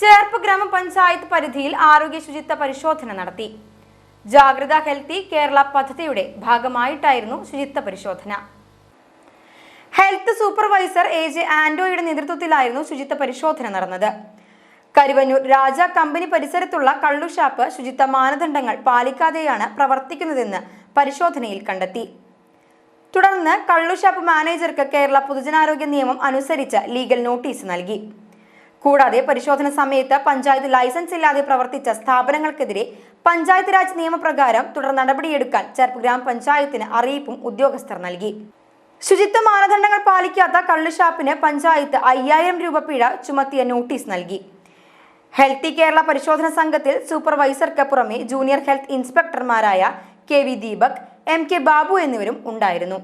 ചേർപ്പ് ഗ്രാമപഞ്ചായത്ത് പരിധിയിൽ ആരോഗ്യ ശുചിത്വ പരിശോധന നടത്തി. ജാഗ്രത ഹെൽത്തി കേരള പദ്ധതിയുടെ ഭാഗമായിട്ടായിരുന്നു ശുചിത്വ പരിശോധന. ഹെൽത്ത് സൂപ്പർവൈസർ എ ജെ ആന്റോയുടെ നേതൃത്വത്തിലായിരുന്നു ശുചിത്വ പരിശോധന നടന്നത്. കരുവന്നൂർ രാജ കമ്പനി പരിസരത്തുള്ള കള്ളുഷാപ്പ് ശുചിത്വ മാനദണ്ഡങ്ങൾ പാലിക്കാതെയാണ് പ്രവർത്തിക്കുന്നതെന്ന് പരിശോധനയിൽ കണ്ടെത്തി. തുടർന്ന് കള്ളുഷാപ്പ് മാനേജർക്ക് കേരള പൊതുജനാരോഗ്യ നിയമം അനുസരിച്ച് ലീഗൽ നോട്ടീസ് നൽകി. കൂടാതെ പരിശോധന സമയത്ത് പഞ്ചായത്ത് ലൈസൻസ് ഇല്ലാതെ പ്രവർത്തിച്ച സ്ഥാപനങ്ങൾക്കെതിരെ പഞ്ചായത്ത് രാജ് നിയമപ്രകാരം തുടർ നടപടിയെടുക്കാൻ ചെറുപ്പ് ഗ്രാമപഞ്ചായത്തിന് അറിയിപ്പും ഉദ്യോഗസ്ഥർ നൽകി. ശുചിത്വ മാനദണ്ഡങ്ങൾ പാലിക്കാത്ത കള്ളുഷാപ്പിന് പഞ്ചായത്ത് അയ്യായിരം രൂപ പിഴ ചുമത്തിയ നോട്ടീസ് നൽകി. ഹെൽത്തി കേരള പരിശോധന സംഘത്തിൽ സൂപ്പർവൈസർക്ക് പുറമെ junior health ഇൻസ്പെക്ടർമാരായ K V Deepak M K Babu എന്നിവരും ഉണ്ടായിരുന്നു.